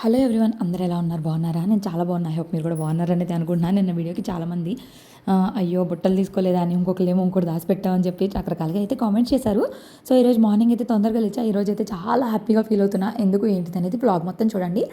Hello everyone అందరు ఎలా ఉన్నారు? బాగున్నారా? నేను చాలా బాగున్నా. హోప్ మీరు కూడా బాగున్నారనేది అయితే అనుకుంటున్నాను. నిన్న వీడియోకి చాలామంది అయ్యో బుట్టలు తీసుకోలేదా అని ఇంకొకరు ఏమో ఇంకోటి దాచిపెట్టామని చెప్పి రకరకాలుగా అయితే కామెంట్ చేశారు. సో ఈరోజు మార్నింగ్ అయితే తొందరగా లేచా. ఈరోజు అయితే చాలా హ్యాపీగా ఫీల్ అవుతున్నా. ఎందుకు ఏంటిది అనేది బ్లాగ్ మొత్తం చూడండి.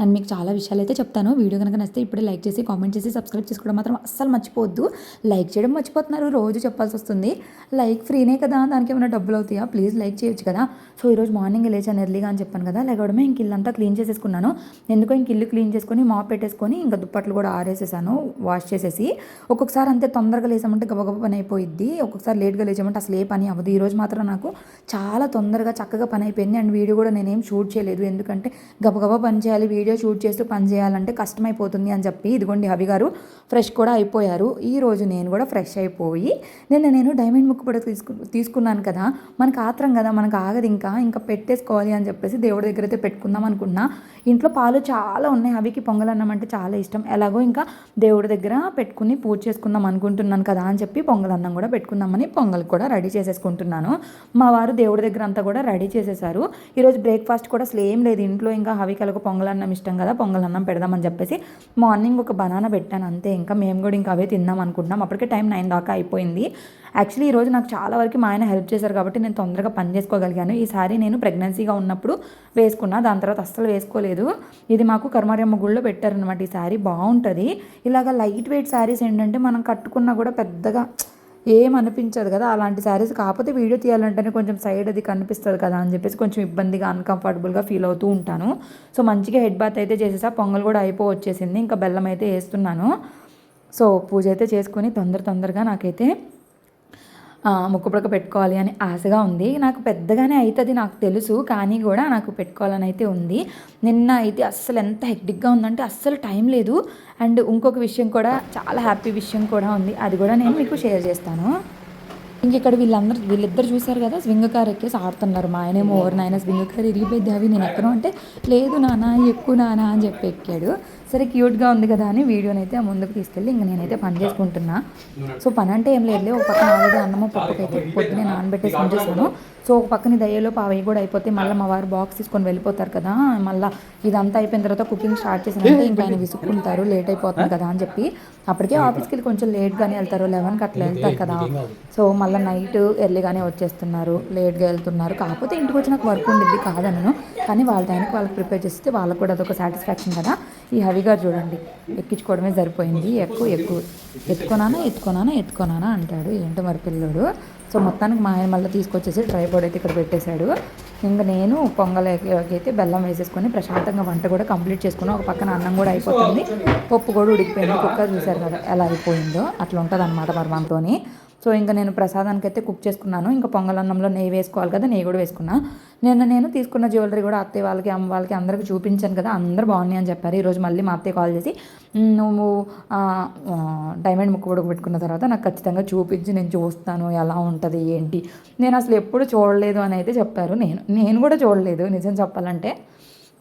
అండ్ మీకు చాలా విషయాలు అయితే చెప్తాను. వీడియో కనుక నచ్చితే ఇప్పుడే లైక్ చేసి కామెంట్ చేసి సబ్స్క్రైబ్ చేసుకోవడం మాత్రం అస్సలు మర్చిపోవద్దు. లైక్ చేయడం మర్చిపోతున్నారు. రోజు చెప్పాల్సి వస్తుంది. లైక్ ఫ్రీనే కదా? దానికి ఏమైనా డబ్బులు అవుతాయా? ప్లీజ్ లైక్ చేయొచ్చు కదా? సో ఈరోజు మార్నింగ్ లేచాను ఎర్లీగా అని చెప్పాను కదా? లేకపోవడమే ఇంక ఇల్లంతా క్లీన్ చేసేసుకున్నాను. ఎందుకో ఇంక ఇల్లు క్లీన్ చేసుకొని మాప్ పెట్టేసుకొని ఇంకా దుప్పట్లు కూడా ఆరేసేసాను వాష్ చేసేసి. ఒక్కొక్కసారి అంతే తొందరగా లేసామంటే గబగబ పని అయిపోయిద్ది. ఒక్కొక్కసారి లేట్గా లేచామంటే అసలు ఏ పని అవ్వదు. ఈరోజు మాత్రం నాకు చాలా తొందరగా చక్కగా పని అయిపోయింది. అండ్ వీడియో కూడా నేనేం షూట్ చేయలేదు. ఎందుకంటే గబగబా పని చేయాలి వీడియో షూట్ చేస్తూ పని చేయాలంటే కష్టమైపోతుంది అని చెప్పి ఇదిగోండి హవి గారు ఫ్రెష్ కూడా అయిపోయారు. ఈ రోజు నేను కూడా ఫ్రెష్ అయిపోయి నిన్న నేను డైమండ్ ముక్కు కూడా తీసుకు తీసుకున్నాను కదా. మనకు ఆత్రం కదా మనకు ఆగదు ఇంకా. ఇంకా పెట్టేసుకోవాలి అని చెప్పేసి దేవుడి దగ్గర అయితే పెట్టుకుందాం అనుకున్నా. ఇంట్లో పాలు చాలా ఉన్నాయి. హవికి పొంగలన్నం అంటే చాలా ఇష్టం. ఎలాగో ఇంకా దేవుడి దగ్గర పెట్టుకుని పూజ చేసుకుందాం అనుకుంటున్నాను కదా అని చెప్పి పొంగలన్నం కూడా పెట్టుకుందామని పొంగల్ కూడా రెడీ చేసేసుకుంటున్నాను. మా వారు దేవుడి దగ్గర అంతా కూడా రెడీ చేసేసారు. ఈరోజు బ్రేక్ఫాస్ట్ కూడా అసలు ఏం లేదు. ఇంట్లో ఇంకా హవికలకు పొంగలన్నం ఇష్టం కదా పొంగల్ అన్నం పెడదామని చెప్పేసి మార్నింగ్ ఒక బనానా పెట్టాను అంతే. ఇంకా మేము కూడా ఇంకా అవే తిందాం అనుకుంటున్నాం. అప్పటికే టైం నైన్ దాకా అయిపోయింది. యాక్చువల్లీ ఈరోజు నాకు చాలా వరకు మా ఆయన హెల్ప్ చేశారు కాబట్టి నేను తొందరగా పని చేసుకోగలిగాను. ఈసారి నేను ప్రెగ్నెన్సీగా ఉన్నప్పుడు వేసుకున్నా దాని తర్వాత అస్సలు వేసుకోలేదు. ఇది మాకు కర్మారమ్మ గుళ్ళో పెట్టారనమాట ఈ శారీ బాగుంటుంది. ఇలాగ లైట్ వెయిట్ శారీస్ ఏంటంటే మనం కట్టుకున్నా కూడా పెద్దగా ఏమనిపించదు కదా అలాంటి శారీస్. కాకపోతే వీడియో తీయాలంటేనే కొంచెం సైడ్ అది కనిపిస్తుంది కదా అని చెప్పేసి కొంచెం ఇబ్బందిగా అన్కంఫర్టబుల్గా ఫీల్ అవుతూ ఉంటాను. సో మంచిగా హెడ్ బాత్ అయితే చేసేసా. పొంగల్ కూడా అయిపో వచ్చేసింది. ఇంకా బెల్లం అయితే వేస్తున్నాను. సో పూజ అయితే చేసుకొని తొందర తొందరగా నాకైతే ముక్కుపుడక ముక్కు పుడక పెట్టుకోవాలి అని ఆశగా ఉంది. నాకు పెద్దగానే అవుతుంది నాకు తెలుసు కానీ కూడా నాకు పెట్టుకోవాలని అయితే ఉంది. నిన్న అయితే అస్సలు ఎంత హెక్టిక్గా ఉందంటే అస్సలు టైం లేదు. అండ్ ఇంకొక విషయం కూడా చాలా హ్యాపీ విషయం కూడా ఉంది. అది కూడా నేను మీకు షేర్ చేస్తాను. ఇంక ఇక్కడ వీళ్ళందరూ వీళ్ళిద్దరు చూశారు కదా స్వింగ్ కార్ ఎక్కేసి ఆడుతున్నారు. మా ఆయనేమో ఓవర్ నాయన స్వింగ్ కార్ ఇరిగిపోయింది. అవి నేను ఎక్కను అంటే లేదు నాన్న ఎక్కువ నాన్న అని చెప్పి ఎక్కాడు. సరే క్యూట్గా ఉంది కదా అని వీడియోని అయితే ముందుకు తీసుకెళ్ళి ఇంక నేనైతే పని చేసుకుంటున్నా. సో పని అంటే ఏం లేదు ఒక పక్కన ఆల్రెడీ అన్నము పప్పుకైతే పొద్దునే నానబెట్టేసి ఉంచేసాను. సో ఒక పక్కన దయ్యలో అవి కూడా అయిపోతే మళ్ళీ మా వారు బాక్స్ తీసుకొని వెళ్ళిపోతారు కదా మళ్ళీ ఇదంతా అయిపోయిన తర్వాత కుకింగ్ స్టార్ట్ చేసినంటే ఇంకా ఆయన విసుక్కుంటారు లేట్ అయిపోతుంది కదా అని చెప్పి. అప్పటికే ఆఫీస్కి వెళ్ళి కొంచెం లేట్గానే వెళ్తారు లెవెన్కి అట్లా వెళ్తారు కదా. సో మళ్ళీ నైట్ ఎర్లీగానే వచ్చేస్తున్నారు లేట్గా వెళ్తున్నారు. కాకపోతే ఇంటికి వచ్చి నాకు వర్క్ ఉండిద్ది కాదనను కానీ వాళ్ళ టైంకి వాళ్ళకి ప్రిపేర్ చేస్తే వాళ్ళకి కూడా అదొక సాటిస్ఫాక్షన్ కదా. ఈ హవిగా చూడండి ఎక్కించుకోవడమే సరిపోయింది. ఎక్కువ ఎక్కువ ఎత్తుకోనానా ఎత్తుకోనానా ఎత్తుకోనానా అంటాడు. ఏంటో మరి పిల్లడు. సో మొత్తానికి మా ఆయన మళ్ళీ తీసుకొచ్చేసి ట్రైపోర్డ్ అయితే ఇక్కడ పెట్టేశాడు. ఇంకా నేను పొంగలకి అయితే బెల్లం వేసేసుకొని ప్రశాంతంగా వంట కూడా కంప్లీట్ చేసుకుని ఒక పక్కన అన్నం కూడా అయిపోతుంది. పప్పు కూడా ఉడికిపోయింది. కుక్క చూశారు కదా ఎలా అయిపోయిందో. అట్లా ఉంటుంది అనమాట మరి మనతోని. సో ఇంకా నేను ప్రసాదానికి అయితే కుక్ చేసుకున్నాను. ఇంకా పొంగలన్నంలో నెయ్యి వేసుకోవాలి కదా నెయ్యి కూడా వేసుకున్నా. నిన్న నేను తీసుకున్న జ్యువెలరీ కూడా అత్తయ్య వాళ్ళకి అమ్మ వాళ్ళకి అందరికీ చూపించాను కదా అందరూ బాగున్నాయి అని చెప్పారు. ఈరోజు మళ్ళీ మా అత్తయ్య కాల్ చేసి నువ్వు డైమండ్ ముక్కు కూడా పెట్టుకున్న తర్వాత నాకు ఖచ్చితంగా చూపించి నేను చూస్తాను ఎలా ఉంటుంది ఏంటి? నేను అసలు ఎప్పుడు చూడలేదు అని అయితే చెప్పారు. నేను నేను కూడా చూడలేదు. నిజం చెప్పాలంటే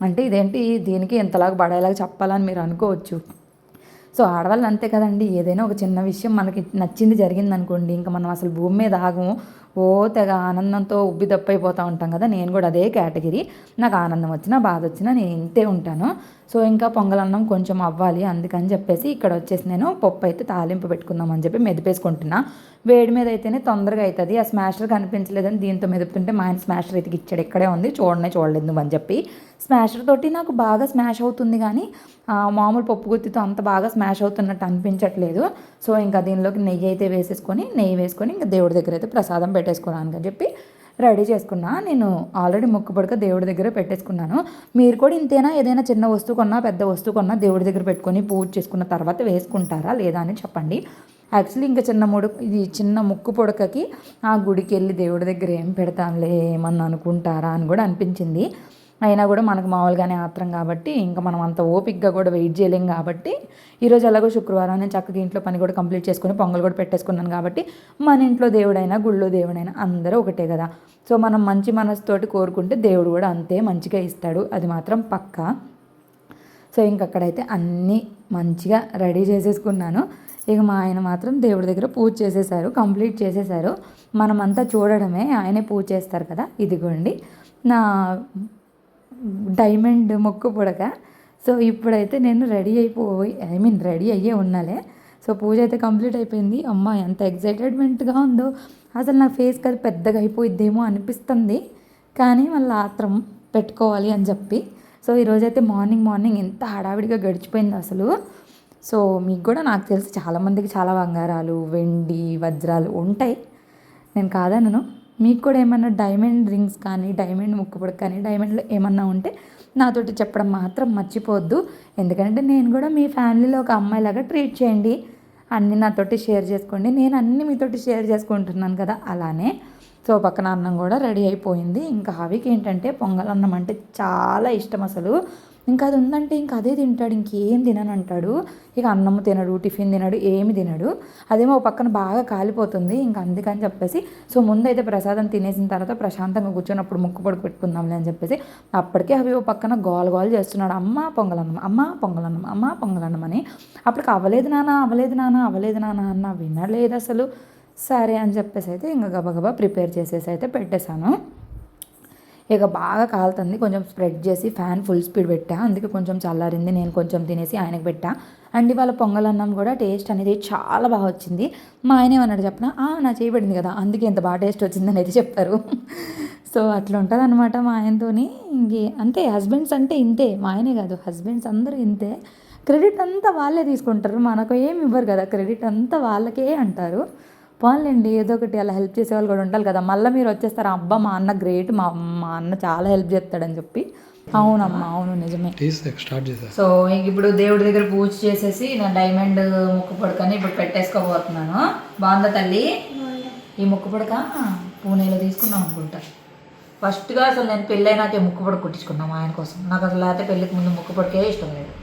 అంటే ఇదేంటి దీనికి ఎంతలాగా పడేలాగా చెప్పాలని మీరు అనుకోవచ్చు. సో ఆడవాళ్ళు అంతే కదండి. ఏదైనా ఒక చిన్న విషయం మనకి నచ్చింది జరిగింది అనుకోండి ఇంకా మనం అసలు భూమి మీద ఆగము. ఓ తెగ ఆనందంతో ఉబ్బి దప్పైపోతూ ఉంటాం కదా నేను కూడా అదే కేటగిరీ. నాకు ఆనందం వచ్చినా బాధ వచ్చినా నేను ఇంతే ఉంటాను. సో ఇంకా పొంగలన్నం కొంచెం అవ్వాలి అందుకని చెప్పేసి ఇక్కడ వచ్చేసి నేను పప్పు అయితే తాలింపు పెట్టుకుందాం అని చెప్పి మెదిపేసుకుంటున్నా. వేడి మీద అయితేనే తొందరగా అవుతుంది ఆ స్మాషర్ కనిపించలేదని దీంతో మెదుపుతుంటే మా ఆయన స్మాషర్ అయితే ఇచ్చాడు. ఇక్కడే ఉంది చూడనే చూడలేదు అని చెప్పి. స్మాషర్ తోటి నాకు బాగా స్మాష్ అవుతుంది కానీ మామూలు పప్పు గుత్తితో అంత బాగా స్మాష్ అవుతున్నట్టు అనిపించట్లేదు. సో ఇంకా దీనిలోకి నెయ్యి అయితే వేసేసుకొని నెయ్యి వేసుకొని ఇంకా దేవుడి దగ్గర అయితే ప్రసాదం పెట్టేసుకోవడానికి అని చెప్పి రెడీ చేసుకున్నా. నేను ఆల్రెడీ మొక్కు పడక దేవుడి దగ్గర పెట్టేసుకున్నాను. మీరు కూడా ఇంతేనా? ఏదైనా చిన్న వస్తువు కొన్నా పెద్ద వస్తువు కొన్నా దేవుడి దగ్గర పెట్టుకొని పూజ చేసుకున్న తర్వాత వేసుకుంటారా లేదా అని చెప్పండి. యాక్చువల్లీ ఇంకా చిన్న ముడు ఇది చిన్న ముక్కు పొడకకి ఆ గుడికి వెళ్ళి దేవుడి దగ్గర ఏం పెడతాంలే ఏమన్నా అనుకుంటారా అని కూడా అనిపించింది. అయినా కూడా మనకు మామూలుగానే ఆత్రం కాబట్టి ఇంకా మనం అంత ఓపిక్గా కూడా వెయిట్ చేయలేం కాబట్టి ఈరోజు ఎలాగో శుక్రవారం నేను చక్కగా ఇంట్లో పని కూడా కంప్లీట్ చేసుకుని పొంగల్ కూడా పెట్టేసుకున్నాను కాబట్టి మన ఇంట్లో దేవుడైనా గుళ్ళో దేవుడైనా అందరూ ఒకటే కదా. సో మనం మంచి మనసుతోటి కోరుకుంటే దేవుడు కూడా అంతే మంచిగా ఇస్తాడు. అది మాత్రం పక్కా. సో ఇంకక్కడైతే అన్నీ మంచిగా రెడీ చేసేసుకున్నాను. ఇక మా ఆయన మాత్రం దేవుడి దగ్గర పూజ చేసేసారు కంప్లీట్ చేసేసారు. మనమంతా చూడడమే ఆయనే పూజ చేస్తారు కదా. ఇదిగోండి. నా డైమండ్ మొక్కు పొడక. సో ఇప్పుడైతే నేను రెడీ అయిపోయి ఐ మీన్ రెడీ అయ్యే ఉన్నాలే. సో పూజ అయితే కంప్లీట్ అయిపోయింది. అమ్మ ఎంత ఎగ్జైటెడ్మెంట్గా ఉందో. అసలు నా ఫేస్ కది పెద్దగా అయిపోయిద్దేమో అనిపిస్తుంది. కానీ మళ్ళీ ఆత్రం పెట్టుకోవాలి అని చెప్పి. సో ఈరోజైతే మార్నింగ్ మార్నింగ్ ఎంత హడావిడిగా గడిచిపోయింది అసలు. సో మీకు కూడా నాకు తెలిసి చాలామందికి చాలా బంగారాలు వెండి వజ్రాలు ఉంటాయి. నేను కాదనను. మీకు కూడా ఏమన్నా డైమండ్ రింగ్స్ కానీ డైమండ్ ముక్కుపొడి కానీ డైమండ్లు ఏమన్నా ఉంటే నాతోటి చెప్పడం మాత్రం మర్చిపోవద్దు. ఎందుకంటే నేను కూడా మీ ఫ్యామిలీలో ఒక అమ్మాయిలాగా ట్రీట్ చేయండి. అన్నీ నాతోటి షేర్ చేసుకోండి. నేను అన్నీ మీతోటి షేర్ చేసుకుంటున్నాను కదా అలానే సో పక్కన అన్నం కూడా రెడీ అయిపోయింది. ఇంకా హవికి ఏంటంటే పొంగల్ అన్నం అంటే చాలా ఇష్టం అసలు. ఇంకా అది ఉందంటే ఇంకా అదే తింటాడు ఇంకేం తినను అంటాడు ఇక అన్నం తినడు టిఫిన్ తినడు ఏమి తినడు. అదేమో ఓ పక్కన బాగా కాలిపోతుంది ఇంకా అందుకని చెప్పేసి. సో ముందైతే ప్రసాదం తినేసిన తర్వాత ప్రశాంతంగా కూర్చొని ముక్కు పొడి పెట్టుకుందాంలే అని చెప్పేసి. అప్పటికే అవి ఓ పక్కన గోల గోల చేస్తున్నాడు. అమ్మ పొంగలన్నం అమ్మ పొంగలన్నం అమ్మ పొంగలన్నం అని. అప్పటికి అవ్వలేదు నాన్న అవ్వలేదు నాన్న అవ్వలేదు నాన్న అన్న వినలేదు అసలు. సరే అని చెప్పేసి అయితే ఇంకా గబగబా ప్రిపేర్ చేసేసి అయితే పెట్టేశాను. ఇక బాగా కాలుతుంది. కొంచెం స్ప్రెడ్ చేసి ఫ్యాన్ ఫుల్ స్పీడ్ పెట్టా. అందుకే కొంచెం చల్లారింది. నేను కొంచెం తినేసి ఆయనకు పెట్టా. అండ్ ఇవాళ పొంగల్ అన్నం కూడా టేస్ట్ అనేది చాలా బాగా వచ్చింది. మా ఆయన ఏమన్నాడు చెప్పిన? "ఆ, నా చేయబడింది కదా. అందుకే ఎంత బాగా టేస్ట్ వచ్చిందని అయితే చెప్పారు. సో అట్లా ఉంటుంది అనమాట మా ఆయనతోని. ఇంకే అంతే హస్బెండ్స్ అంటే ఇంతే. మా ఆయనే కాదు హస్బెండ్స్ అందరూ ఇంతే. క్రెడిట్ అంతా వాళ్ళే తీసుకుంటారు. మనకు ఏమి ఇవ్వరు కదా. క్రెడిట్ అంతా వాళ్ళకే అంటారు. పోన్లేండి ఏదో ఒకటి అలా హెల్ప్ చేసే వాళ్ళు కూడా ఉంటారు కదా. మళ్ళీ మీరు వచ్చేస్తారు అబ్బా మా అన్న గ్రేట్ మా మా అన్న చాలా హెల్ప్ చేస్తాడని చెప్పి. అవునమ్మా అవును నిజమే. సో ఇంక ఇప్పుడు దేవుడి దగ్గర పూజ చేసేసి నా డైమండ్ ముక్కు పొడకని ఇప్పుడు పెట్టేసుకోబోతున్నాను. బాగుందా తల్లి? ఈ ముక్కు పొడక? పూణేలో తీసుకున్నాం అనుకుంటా. ఫస్ట్గా అసలు నేను పెళ్ళైనాకే ముక్కు పొడక కుట్టించుకున్నాం ఆయన కోసం. నాకు అసలు లేకపోతే పెళ్ళికి ముందు ముక్కు పొడకే ఇష్టం లేదు.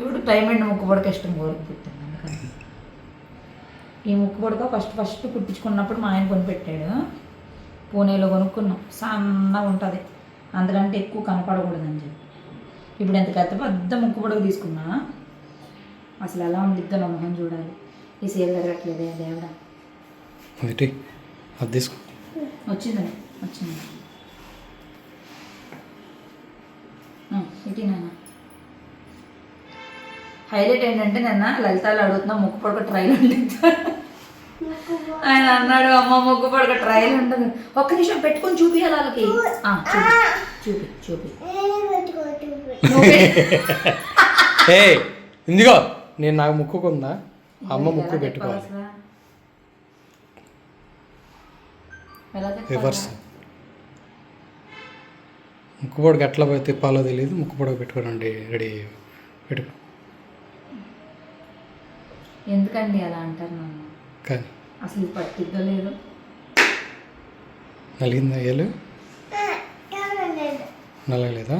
ఇప్పుడు డైమండ్ ముక్కు పొడక ఇష్టం కోరుకుంటుంది అందుకని ఈ ముక్కు పొడక ఫస్ట్ ఫస్ట్ కుట్టించుకున్నప్పుడు మా ఆయన కొనిపెట్టాడు. పూణేలో కొనుక్కున్నాం. సన్నగా ఉంటుంది. అందుకంటే ఎక్కువ కనపడకూడదని చెప్పి. ఇప్పుడు ఎంత పెద్ద పెద్ద ముక్కు పొడక తీసుకున్నా అసలు ఎలా ఉండిద్దో నా మొహం చూడాలి. ఈ సేల్ జరగట్లేదే దేవుడా. అది తీసుకో. వచ్చింది. ఇటీ నాన్న. హైలైట్ ఏంటంటే నిన్న లలితాలు అడుగుతున్నా ముక్కు పొడక ట్రైల్ ఉంటుంది ఆయన అన్నాడు అమ్మ ముక్కు పొడక ట్రైల్ ఉండదు. ఒక్క నిమిషం పెట్టుకొని చూపియాలి వాళ్ళకి చూపి చూపి. ఏ ఇందిగో నేను నాకు ముక్కుకుందా అమ్మ ముక్కు పెట్టుకోవాలి? రివర్స్. ముక్కు పొడకు ఎట్లా పోయి తిప్పాలో తెలియదు ముక్కు పొడకు పెట్టుకోనండి రెడీ పెట్టుకో ఎందుకండి అలా అంటారు కానీ అసలు ఇది పట్టిద్దో లేదు నలిగిందా ఏలు? నలగలేదా.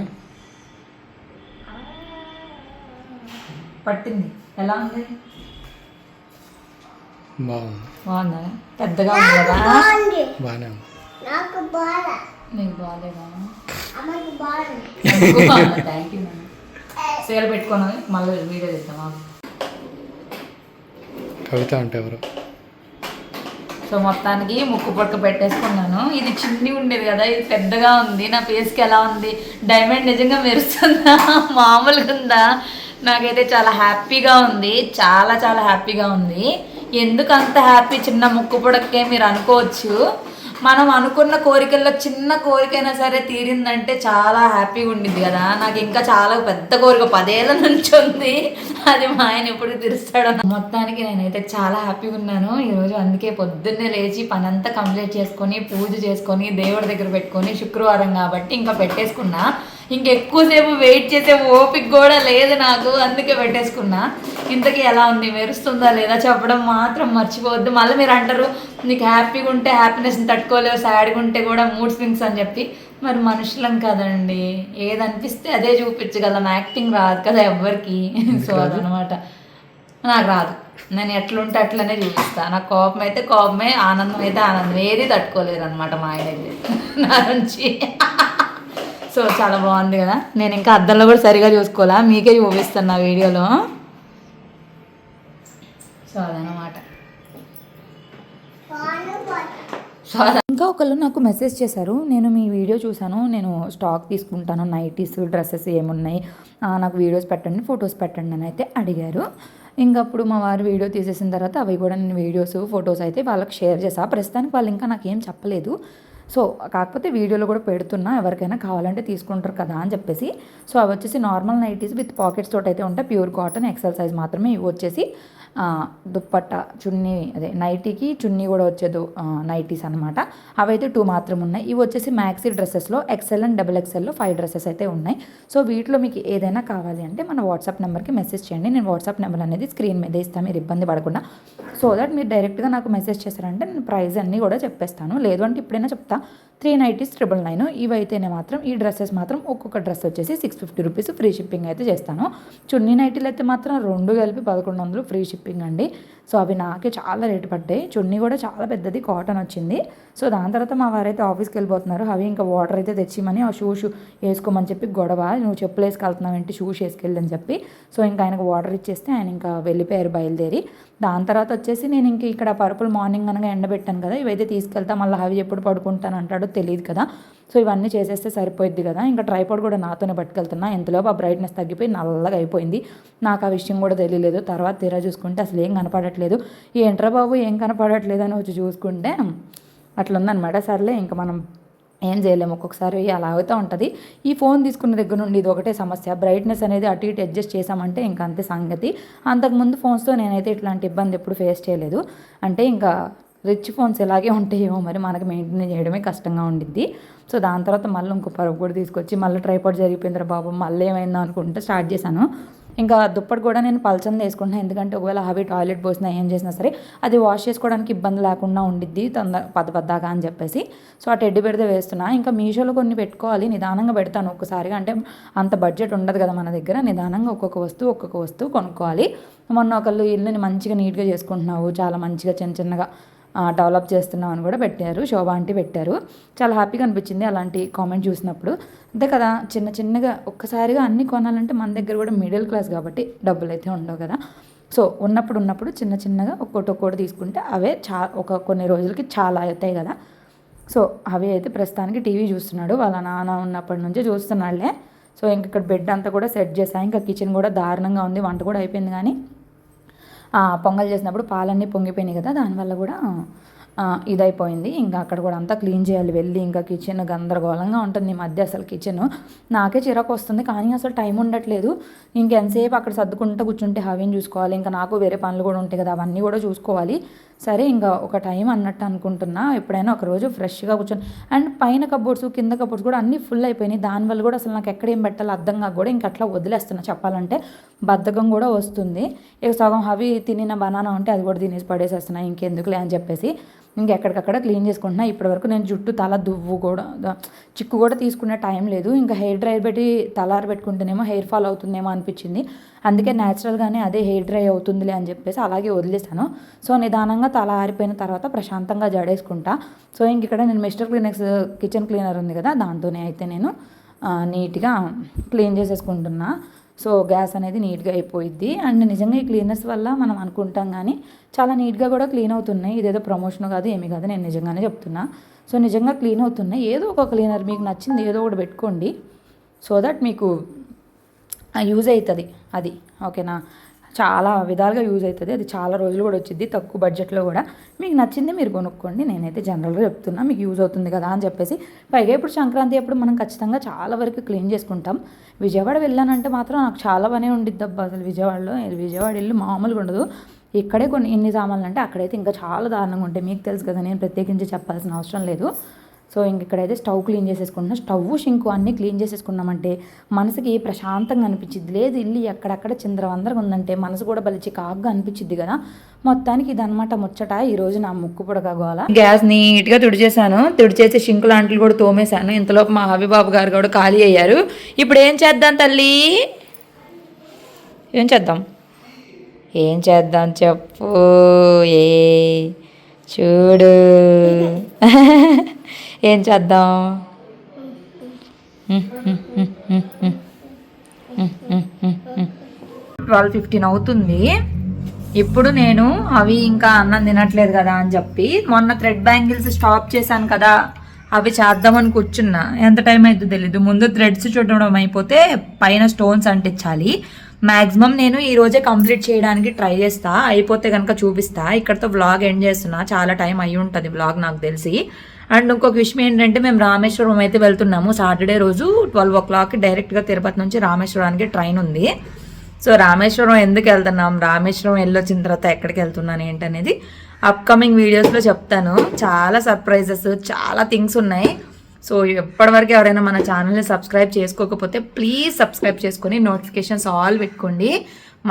పట్టింది. ఎలా ఉంది? బాగుంది. బాగుందా? పెద్దగా ఉంది కదా? బాగానే ఉంది. నాకు బాధ నీకు బాగాలేదా? థ్యాంక్ యూ మేడం సేల్ పెట్టుకొని మళ్ళీ వీడియో తీద్దామా? కవిత అంటే ఎవరు? సో మొత్తానికి ముక్కు పొట్టు పెట్టేసుకున్నాను. ఇది చిన్ని ఉండేది కదా ఇది పెద్దగా ఉంది నా ఫేస్కి ఎలా ఉంది? డైమండ్ నిజంగా మెరుస్తుందా? మామూలుగా ఉందా? నాకైతే చాలా హ్యాపీగా ఉంది చాలా చాలా హ్యాపీగా ఉంది. ఎందుకు అంత హ్యాపీ చిన్న ముక్కు పొడకే మీరు అనుకోవచ్చు? మనం అనుకున్న కోరికల్లో చిన్న కోరికైనా సరే తీరిందంటే చాలా హ్యాపీగా ఉండిద్ది కదా. నాకు ఇంకా చాలా పెద్ద కోరిక పదేళ్ళ నుంచి ఉంది. అది మా ఆయన ఎప్పుడు తీరుస్తాడో మొత్తానికి నేనైతే చాలా హ్యాపీగా ఉన్నాను. ఈరోజు అందుకే పొద్దున్నే లేచి పనంతా కంప్లీట్ చేసుకొని పూజ చేసుకొని దేవుడి దగ్గర పెట్టుకొని శుక్రవారం కాబట్టి ఇంకా పెట్టేసుకున్నా. ఇంకెక్కువసేపు వెయిట్ చేసే ఓపిక కూడా లేదు నాకు అందుకే పెట్టేసుకున్నా. ఇంతకీ ఎలా ఉంది? మెరుస్తుందా లేదా? చెప్పడం మాత్రం మర్చిపోవద్దు. మళ్ళీ మీరు అంటారు నీకు హ్యాపీగా ఉంటే హ్యాపీనెస్ని తట్టుకోలేవు సాడ్గా ఉంటే కూడా మూడ్ స్వింగ్స్ అని చెప్పి. మరి మనుషులం కదండి. ఏది అనిపిస్తే అదే చూపించగలం యాక్టింగ్ రాదు కదా ఎవ్వరికి. సో అదనమాట. నాకు రాదు. నేను ఎట్లుంటే అట్లనే చూపిస్తా. నాకు కోపం అయితే కోపమే ఆనందం అయితే ఆనందం. ఏది తట్టుకోలేరు అనమాట మా ఆయన నా నుంచి. సో చాలా బాగుంది కదా. నేను ఇంకా అద్దంలో కూడా సరిగా చూసుకోవాలా? మీకే చూపిస్తాను నా వీడియోలో. సో అదనమాట సో ఇంకా ఒకళ్ళు నాకు మెసేజ్ చేశారు. నేను మీ వీడియో చూశాను. నేను స్టాక్ తీసుకుంటాను. నైటీస్ డ్రెస్సెస్ ఏమున్నాయి? నాకు వీడియోస్ పెట్టండి ఫొటోస్ పెట్టండి అని అయితే అడిగారు. ఇంకా అప్పుడు మా వారు వీడియో తీసేసిన తర్వాత అవి కూడా నేను వీడియోస్ ఫొటోస్ అయితే వాళ్ళకి షేర్ చేసా. ప్రస్తుతానికి వాళ్ళు ఇంకా నాకేం చెప్పలేదు. సో కాకపోతే వీడియోలో కూడా పెడుతున్నా ఎవరికైనా కావాలంటే తీసుకుంటారు కదా అని చెప్పేసి. సో అవి వచ్చేసి నార్మల్ నైటీస్ విత్ పాకెట్స్ తోటి అయితే ఉంటాయి. ప్యూర్ కాటన్ ఎక్సెల్ సైజ్ మాత్రమే ఇవి వచ్చేసి దుప్పట్ట చున్నీ అదే నైటీకి చున్నీ కూడా వచ్చేది నైటీస్ అనమాట అవైతే టూ మాత్రం ఉన్నాయి. ఇవి వచ్చేసి మ్యాక్సీ డ్రెస్సెస్లో ఎక్సెల్ అండ్ డబుల్ ఎక్సెల్లో ఫైవ్ డ్రెస్సెస్ అయితే ఉన్నాయి. సో వీటిలో మీకు ఏదైనా కావాలి అంటే మన వాట్సాప్ నెంబర్కి మెసేజ్ చేయండి. నేను వాట్సాప్ నెంబర్ అనేది స్క్రీన్ మీద ఇస్తాను. మీరు ఇబ్బంది పడకుండా సో దట్ మీరు డైరెక్ట్గా నాకు మెసేజ్ చేశారంటే నేను ప్రైస్ అన్నీ కూడా చెప్పేస్తాను. లేదు అంటే ఇప్పుడైనా చెప్తా. త్రీ నైటీస్ ట్రిపుల్ నైన్ ఇవైతేనే మాత్రం ఈ డ్రెస్సెస్ మాత్రం ఒక్కొక్క డ్రెస్ వచ్చేసి six fifty rupees free shipping అయితే చేస్తాను. చున్నీ నైటీలు అయితే మాత్రం రెండు కలిపి పదకొండు వందలు ఫ్రీ షిప్పింగ్ అండి. సో అవి నాకే చాలా రేటు పడ్డాయి. చున్నీ కూడా చాలా పెద్దది కాటన్ వచ్చింది. సో దాని తర్వాత మా వారైతే ఆఫీస్కి వెళ్ళిపోతున్నారు. అవి ఇంకా వాటర్ అయితే తెచ్చిమని ఆ షూ షూ వేసుకోమని చెప్పి గొడవ నువ్వు చెప్పులు వేసుకెళ్తున్నావు ఏంటి షూస్ వేసుకెళ్ళని చెప్పి. సో ఇంకా ఆయనకు వాటర్ ఇచ్చేస్తే ఆయన ఇంకా వెళ్ళిపోయారు బయలుదేరి. దాని తర్వాత వచ్చేసి నేను ఇంక ఇక్కడ పరుపులు మార్నింగ్ అనగా ఎండబెట్టాను కదా ఇవైతే తీసుకెళ్తా మళ్ళీ అవి ఎప్పుడు పడుకుంటాను అంటాడు. తెలియదు కదా. సో ఇవన్నీ చేసేస్తే సరిపోయిద్ది కదా. ఇంకా ట్రైపాడ్ కూడా నాతోనే పట్టుకెళ్తున్నా. ఎంతలోపు ఆ బ్రైట్నెస్ తగ్గిపోయి నల్లగా అయిపోయింది. నాకు ఆ విషయం కూడా తెలియలేదు. తర్వాత తీరా చూసుకుంటే అసలు ఏం కనపడట్లేదు. ఏంట్రా బాబు ఏం కనపడట్లేదు అని వచ్చి చూసుకుంటే అట్లా ఉందన్నమాట సర్లే ఇంకా మనం ఏం చేయలేము ఒక్కొక్కసారి అలా అవుతూ ఉంటుంది. ఈ ఫోన్ తీసుకున్న దగ్గర నుండి ఇది ఒకటే సమస్య. బ్రైట్నెస్ అనేది అటు ఇటు అడ్జస్ట్ చేసామంటే ఇంకా అంతే సంగతి. అంతకుముందు ఫోన్స్తో నేనైతే ఇట్లాంటి ఇబ్బంది ఎప్పుడు ఫేస్ చేయలేదు. అంటే ఇంకా రిచ్ ఫోన్స్ ఎలాగే ఉంటాయేమో మరి మనకి మెయింటైన్ చేయడమే కష్టంగా ఉండిద్ది. సో దాని తర్వాత మళ్ళీ ఇంకో పరుగు కూడా తీసుకొచ్చి మళ్ళీ ట్రైపాడ్ జరిగిపోయిందిరా బాబు మళ్ళీ ఏమైందో అనుకుంటే స్టార్ట్ చేశాను. ఇంకా దుప్పటి కూడా నేను పలచంది వేసుకుంటున్నాను ఎందుకంటే ఒకవేళ అవి టాయిలెట్ పోసినా ఏం చేసినా సరే అది వాష్ చేసుకోవడానికి ఇబ్బంది లేకుండా ఉండిద్ది తొందర పద్ద పద్దాగా అని చెప్పేసి. సో ఆ టెడ్డి పెడితే వేస్తున్నా. ఇంకా మీషోలో కొన్ని పెట్టుకోవాలి నిదానంగా పెడతాను ఒక్కసారిగా అంటే అంత బడ్జెట్ ఉండదు కదా మన దగ్గర. నిదానంగా ఒక్కొక్క వస్తువు ఒక్కొక్క వస్తువు కొనుక్కోవాలి. మొన్న ఒకళ్ళు ఇల్లుని మంచిగా నీట్గా చేసుకుంటున్నావు చాలా మంచిగా చిన్న చిన్నగా డెవలప్ చేస్తున్నాం అని కూడా పెట్టారు. శోభ ఆంటీ పెట్టారు. చాలా హ్యాపీగా అనిపించింది అలాంటి కామెంట్ చూసినప్పుడు. అంతే కదా చిన్న చిన్నగా ఒక్కసారిగా అన్ని కొనాలంటే మన దగ్గర కూడా మిడిల్ క్లాస్ కాబట్టి డబ్బులు అయితే ఉండవు కదా. సో ఉన్నప్పుడు ఉన్నప్పుడు చిన్న చిన్నగా ఒక్కోటి ఒక్కోటి తీసుకుంటే అవే చా ఒక కొన్ని రోజులకి చాలా అవుతాయి కదా. సో అవి అయితే ప్రస్తుతానికి టీవీ చూస్తున్నాడు. వాళ్ళ నాన్న ఉన్నప్పటి నుంచే చూస్తున్నాళ్ళే సో ఇంక ఇక్కడ బెడ్ అంతా కూడా సెట్ చేశాను ఇంకా కిచెన్ కూడా దారుణంగా ఉంది. వంట కూడా అయిపోయింది కానీ పొంగల్ చేసినప్పుడు పాలన్నీ పొంగిపోయినాయి కదా దానివల్ల కూడా ఇదైపోయింది. ఇంకా అక్కడ కూడా అంతా క్లీన్ చేయాలి వెళ్ళి ఇంకా కిచెన్ గందరగోళంగా ఉంటుంది ఈ మధ్య అసలు కిచెన్ నాకే చిరాకు వస్తుంది కానీ అసలు టైం ఉండట్లేదు. ఇంకెంతసేపు అక్కడ సర్దుకుంటూ కూర్చుంటే హవీని చూసుకోవాలి ఇంకా నాకు వేరే పనులు కూడా ఉంటాయి కదా అవన్నీ కూడా చూసుకోవాలి. సరే ఇంకా ఒక టైం అన్నట్టు అనుకుంటున్నా ఎప్పుడైనా ఒక రోజు ఫ్రెష్గా కూర్చొని అండ్ పైన కబోర్డ్స్ కింద కబోర్డ్స్ కూడా అన్నీ ఫుల్ అయిపోయినాయి. దానివల్ల కూడా అసలు నాకు ఎక్కడ ఏం పెట్టాలో అర్థం కాక కూడా ఇంకా అట్లా వదిలేస్తున్నా. చెప్పాలంటే బద్ధకం కూడా వస్తుంది. ఇక సగం హవి తినిన బనానా ఉంటే అది కూడా తినేసి పడేసేస్తున్నా. ఇంకెందుకులే అని చెప్పేసి ఇంకెక్కడికక్కడ క్లీన్ చేసుకుంటున్నా. ఇప్పటివరకు నేను జుట్టు తల దువ్వు కూడా చిక్కు కూడా తీసుకునే టైం లేదు. ఇంకా హెయిర్ డ్రైర్ పెట్టి తలారు పెట్టుకుంటేనేమో హెయిర్ ఫాల్ అవుతుందేమో అనిపించింది. అందుకే న్యాచురల్గానే అదే హెయిర్ డ్రై అవుతుందిలే అని చెప్పేసి అలాగే వదిలేసాను సో నిదానంగా తల ఆరిపోయిన తర్వాత ప్రశాంతంగా జడేసుకుంటా. సో ఇంక ఇక్కడ నేను మిస్టర్ క్లీనెక్స్ కిచెన్ క్లీనర్ ఉంది కదా దాంతోనే అయితే నేను నీట్గా క్లీన్ చేసేసుకుంటున్నా. సో గ్యాస్ అనేది నీట్గా అయిపోయిద్ది. అండ్ నిజంగా ఈ క్లీనర్స్ వల్ల మనం అనుకుంటాం కానీ చాలా నీట్గా కూడా క్లీన్ అవుతున్నాయి. ఇదేదో ప్రమోషన్ కాదు ఏమీ కాదు నేను నిజంగానే చెప్తున్నా. సో నిజంగా క్లీన్ అవుతున్నాయి. ఏదో ఒక క్లీనర్ మీకు నచ్చింది ఏదో ఒకటి పెట్టుకోండి. సో దట్ మీకు యూజ్ అవుతుంది అది. ఓకేనా? చాలా విధాలుగా యూజ్ అవుతుంది. అది చాలా రోజులు కూడా వచ్చింది తక్కువ బడ్జెట్లో కూడా. మీకు నచ్చింది మీరు కొనుక్కోండి. నేనైతే జనరల్గా చెప్తున్నా మీకు యూజ్ అవుతుంది కదా అని చెప్పేసి. పైగా ఇప్పుడు సంక్రాంతి అప్పుడు మనం ఖచ్చితంగా చాలా వరకు క్లీన్ చేసుకుంటాం. విజయవాడ వెళ్ళానంటే మాత్రం నాకు చాలా పనే ఉండిద్ది అబ్బా అసలు విజయవాడలో విజయవాడ వెళ్ళి మామూలుగా ఉండదు. ఇక్కడే కొన్ని ఎన్ని సామాన్లు అంటే అక్కడైతే ఇంకా చాలా దారుణంగా ఉంటాయి. మీకు తెలుసు కదా నేను ప్రత్యేకించి చెప్పాల్సిన అవసరం లేదు. సో ఇంక ఇక్కడైతే స్టవ్ క్లీన్ చేసేసుకుంటున్నా. స్టవ్ షింకు అన్నీ క్లీన్ చేసేసుకున్నామంటే మనసుకి ప్రశాంతంగా అనిపించిద్ది. లేదు ఇల్లు ఎక్కడెక్కడ చిందరవందరగా ఉందంటే మనసు కూడా బలి చికాగ్గా అనిపించిద్ది కదా. మొత్తానికి ఇదనమాట ముచ్చట. ఈ రోజు నా ముక్కు పుడకగోల గ్యాస్ నీట్గా తుడిచేసాను తుడిచేసి షింకు లాంటివి కూడా తోమేశాను. ఇంతలోపు మా హబీబాబు గారు కూడా ఖాళీ అయ్యారు. ఇప్పుడు ఏం చేద్దాం తల్లి? ఏం చేద్దాం? ఏం చేద్దాం చెప్పు. ఏ చూడు. ఏం చేద్దాం? ట్వెల్వ్ ఫిఫ్టీన్ అవుతుంది. ఇప్పుడు నేను అవి ఇంకా అన్నం తినట్లేదు కదా అని చెప్పి మొన్న థ్రెడ్ బ్యాంగిల్స్ స్టాప్ చేశాను కదా అవి చేద్దామని కూర్చున్నా. ఎంత టైం అవుతుందో తెలీదు. ముందు థ్రెడ్స్ చూడడం అయిపోతే పైన స్టోన్స్ అంటించాలి. మ్యాక్సిమం నేను ఈ రోజే కంప్లీట్ చేయడానికి ట్రై చేస్తా. అయిపోతే కనుక చూపిస్తా. ఇక్కడతో వ్లాగ్ ఎండ్ చేస్తున్నా. చాలా టైం అయి ఉంటుంది వ్లాగ్ నాకు తెలిసి. అండ్ ఇంకొక విషయం ఏంటంటే మేము రామేశ్వరం అయితే వెళ్తున్నాము. సాటర్డే రోజు ట్వెల్వ్ ఓ క్లాక్ డైరెక్ట్గా తిరుపతి నుంచి రామేశ్వరానికి ట్రైన్ ఉంది. సో రామేశ్వరం ఎందుకు వెళ్తున్నాం? రామేశ్వరం వెళ్ళొచ్చిన తర్వాత ఎక్కడికి వెళ్తున్నాను ఏంటనేది అప్కమింగ్ వీడియోస్లో చెప్తాను. చాలా సర్ప్రైజెస్ చాలా థింగ్స్ ఉన్నాయి. సో ఎప్పటివరకు ఎవరైనా మన ఛానల్ని సబ్స్క్రైబ్ చేసుకోకపోతే ప్లీజ్ సబ్స్క్రైబ్ చేసుకొని నోటిఫికేషన్స్ ఆల్ పెట్టుకోండి.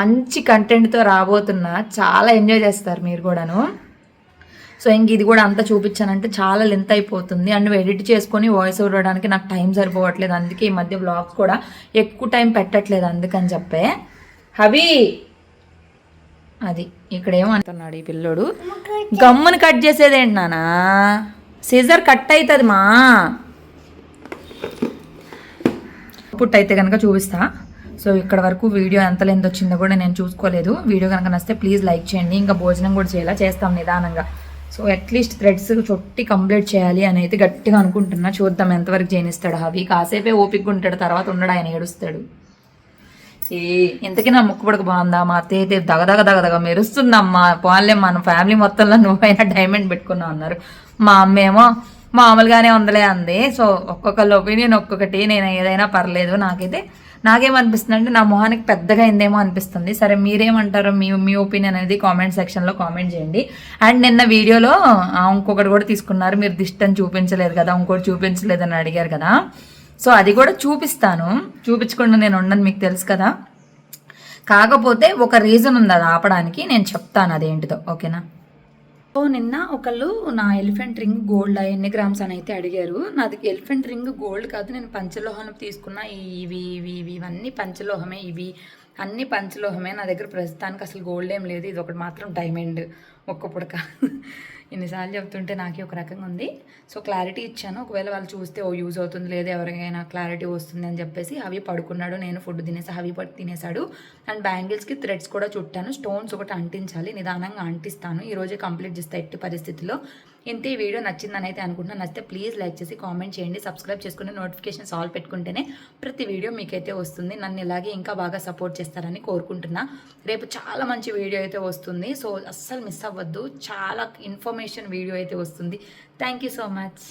మంచి కంటెంట్తో రాబోతున్నా. చాలా ఎంజాయ్ చేస్తారు మీరు కూడాను. సో ఇంక ఇది కూడా అంతా చూపించానంటే చాలా లెంత్ అయిపోతుంది. అండ్ ఎడిట్ చేసుకొని వాయిస్ ఓవర్ ఇవ్వడానికి నాకు టైం సరిపోవట్లేదు. అందుకే ఈ మధ్య బ్లాగ్స్ కూడా ఎక్కువ టైం పెట్టట్లేదు అందుకని చెప్పే. హవి అది ఇక్కడ ఏమంటున్నాడు ఈ పిల్లోడు. గమ్ముని కట్ చేసేదేంటి నానా సీజర్ కట్ అవుతుంది మా. పుట్ అయితే కనుక చూపిస్తా. సో ఇక్కడ వరకు వీడియో ఎంత లెంత్ వచ్చిందో కూడా నేను చూసుకోలేదు. వీడియో కనుక నచ్చితే ప్లీజ్ లైక్ చేయండి. ఇంకా భోజనం కూడా చేయాలా? చేస్తాం నిదానంగా. సో అట్లీస్ట్ థ్రెడ్స్ చుట్టి కంప్లీట్ చేయాలి అని అయితే గట్టిగా అనుకుంటున్నా. చూద్దాం ఎంతవరకు చేయనిస్తాడు అవి కాసేపే ఓపిక్గా ఉంటాడు తర్వాత ఉండడు ఆయన ఏడుస్తాడు. ఏ ఇంతకీ నా ముక్కుపడక బాగుందా? మా అత్తయ్య అయితే దగదగ దగదగ మెరుస్తుందమ్మా. పోన్లే మన ఫ్యామిలీ మొత్తంలో నువ్వైనా డైమండ్ పెట్టుకున్నావు అన్నారు. మా అమ్మేమో మామూలుగానే ఉందలే అంది. సో ఒక్కొక్కళ్ళ ఒపీనియన్ ఒక్కొక్కటి. నేను ఏదైనా పర్లేదు నాకైతే నాకేమనిపిస్తుంది అంటే నా మొహానికి పెద్దగా అయిందేమో అనిపిస్తుంది. సరే మీరేమంటారో మీ మీ ఒపీనియన్ అనేది కామెంట్ సెక్షన్లో కామెంట్ చేయండి. అండ్ నిన్న వీడియోలో ఇంకొకటి కూడా తీసుకున్నారు. మీరు దిష్టని చూపించలేదు కదా ఇంకోటి చూపించలేదని అడిగారు కదా. సో అది కూడా చూపిస్తాను. చూపించకుండా నేను ఉండను మీకు తెలుసు కదా. కాకపోతే ఒక రీజన్ ఉంది అది ఆపడానికి. నేను చెప్తాను అదేంటిదో ఓకేనా? సో నిన్న ఒకళ్ళు నా ఎలిఫెంట్ రింగ్ గోల్డ్ ఎన్ని గ్రామ్స్ అని అయితే అడిగారు. నాది ఎలిఫెంట్ రింగ్ గోల్డ్ కాదు నేను పంచలోహం తీసుకున్న ఇవి ఇవి ఇవి ఇవన్నీ పంచలోహమే ఇవి అన్ని పంచలోహమే. నా దగ్గర ప్రస్తుతానికి అసలు గోల్డ్ ఏం లేదు ఇది ఒకటి మాత్రం డైమండ్ ఒక్క పుడక. ఎన్నిసార్లు చెప్తుంటే నాకే ఒక రకంగా ఉంది. సో క్లారిటీ ఇచ్చాను. ఒకవేళ వాళ్ళు చూస్తే ఓ యూజ్ అవుతుంది లేదా ఎవరికైనా క్లారిటీ వస్తుంది అని చెప్పేసి అవి పడుకున్నాడు. నేను ఫుడ్ తినేసి అవి పడి తినేసాడు అండ్ బ్యాంగిల్స్కి థ్రెడ్స్ కూడా చుట్టాను. స్టోన్స్ ఒకటి అంటించాలి. నిదానంగా అంటిస్తాను. ఈరోజే కంప్లీట్ చేస్తే ఎట్టి పరిస్థితిలో. ఇంత ఈ వీడియో నచ్చిందని అయితే అనుకుంటున్నాను నచ్చితే ప్లీజ్ లైక్ చేసి కామెంట్ చేయండి సబ్స్క్రైబ్ చేసుకుని నోటిఫికేషన్స్ ఆల్ పెట్టుకుంటేనే ప్రతి వీడియో మీకైతే వస్తుంది. నన్ను ఇలాగే ఇంకా బాగా సపోర్ట్ చేస్తారని కోరుకుంటున్నా. రేపు చాలా మంచి వీడియో అయితే వస్తుంది. సో అస్సలు మిస్ అవ్వద్దు. చాలా ఇన్ఫర్మేషన్ వీడియో అయితే వస్తుంది. Thank you so much